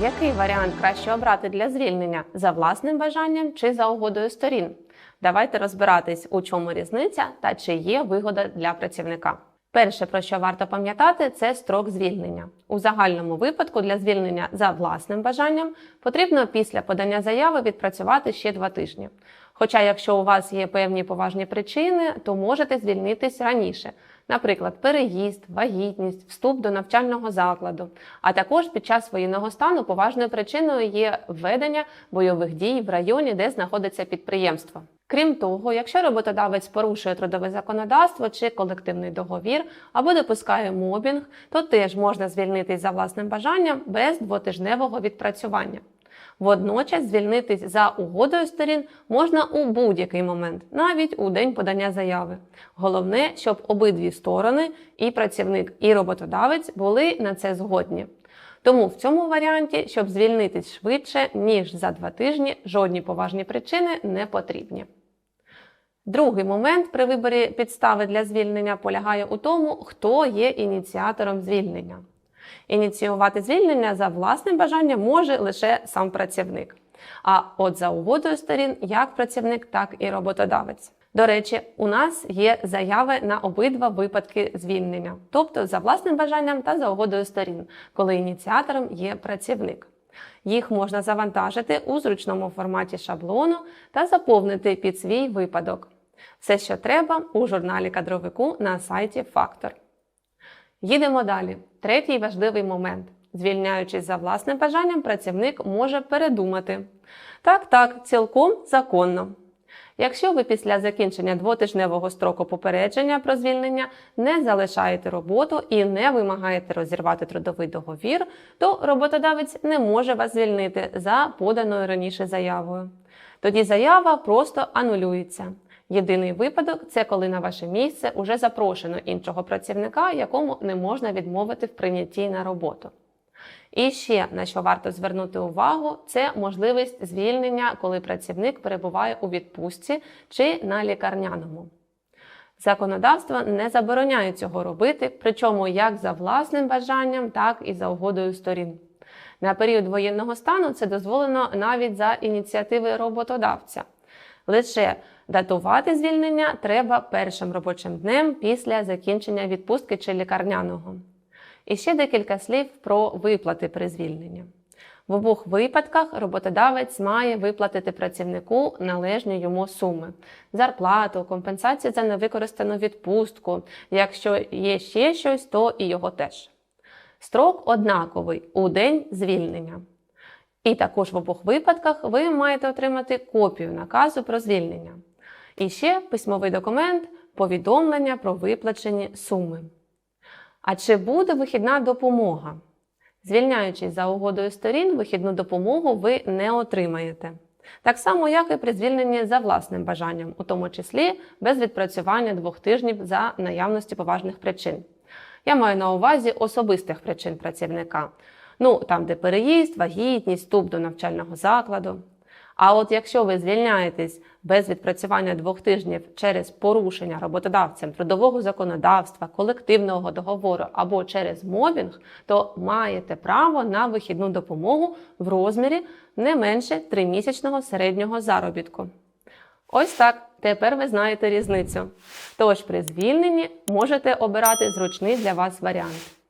який варіант краще обрати для звільнення за власним бажанням чи за угодою сторін? Давайте розбиратись, у чому різниця та чи є вигода для працівника. Перше, про що варто пам'ятати, це строк звільнення. У загальному випадку для звільнення за власним бажанням потрібно після подання заяви відпрацювати ще два тижні. Хоча, якщо у вас є певні поважні причини, то можете звільнитись раніше, наприклад, переїзд, вагітність, вступ до навчального закладу. А також під час воєнного стану поважною причиною є введення бойових дій в районі, де знаходиться підприємство. Крім того, якщо роботодавець порушує трудове законодавство чи колективний договір або допускає мобінг, то теж можна звільнитись за власним бажанням без двотижневого відпрацювання. Водночас звільнитись за угодою сторін можна у будь-який момент, навіть у день подання заяви. Головне, щоб обидві сторони, і працівник, і роботодавець були на це згодні. Тому в цьому варіанті, щоб звільнитись швидше, ніж за два тижні, жодні поважні причини не потрібні. Другий момент при виборі підстави для звільнення полягає у тому, хто є ініціатором звільнення. Ініціювати звільнення за власним бажанням може лише сам працівник. А от за угодою сторін, як працівник, так і роботодавець. До речі, у нас є заяви на обидва випадки звільнення, тобто за власним бажанням та за угодою сторін, коли ініціатором є працівник. Їх можна завантажити у зручному форматі шаблону та заповнити під свій випадок. Все, що треба, у журналі кадровику на сайті Фактор. Їдемо далі. Третій важливий момент. Звільняючись за власним бажанням, працівник може передумати. Так, так, цілком законно. Якщо ви після закінчення двотижневого строку попередження про звільнення не залишаєте роботу і не вимагаєте розірвати трудовий договір, то роботодавець не може вас звільнити за поданою раніше заявою. Тоді заява просто анулюється. Єдиний випадок це коли на ваше місце уже запрошено іншого працівника, якому не можна відмовити в прийнятті на роботу. І ще на що варто звернути увагу, це можливість звільнення, коли працівник перебуває у відпустці чи на лікарняному. Законодавство не забороняє цього робити, причому як за власним бажанням, так і за угодою сторін. На період воєнного стану це дозволено навіть за ініціативи роботодавця. Лише датувати звільнення треба першим робочим днем після закінчення відпустки чи лікарняного. І ще декілька слів про виплати при звільненні. В обох випадках роботодавець має виплатити працівнику належні йому суми: зарплату, компенсацію за невикористану відпустку. Якщо є ще щось, то і його теж. Строк однаковий у день звільнення. І також в обох випадках ви маєте отримати копію наказу про звільнення. І ще письмовий документ, повідомлення про виплачені суми. А чи буде вихідна допомога? Звільняючись за угодою сторін, вихідну допомогу ви не отримаєте. Так само, як і при звільненні за власним бажанням, у тому числі без відпрацювання двох тижнів за наявності поважних причин. Я маю на увазі особистих причин працівника. Ну, там, де переїзд, вагітність, вступ до навчального закладу. А от якщо ви звільняєтесь без відпрацювання двох тижнів через порушення роботодавцем трудового законодавства, колективного договору або через мобінг, то маєте право на вихідну допомогу в розмірі не менше тримісячного середнього заробітку. Ось так. Тепер ви знаєте різницю. Тож при звільненні можете обирати зручний для вас варіант.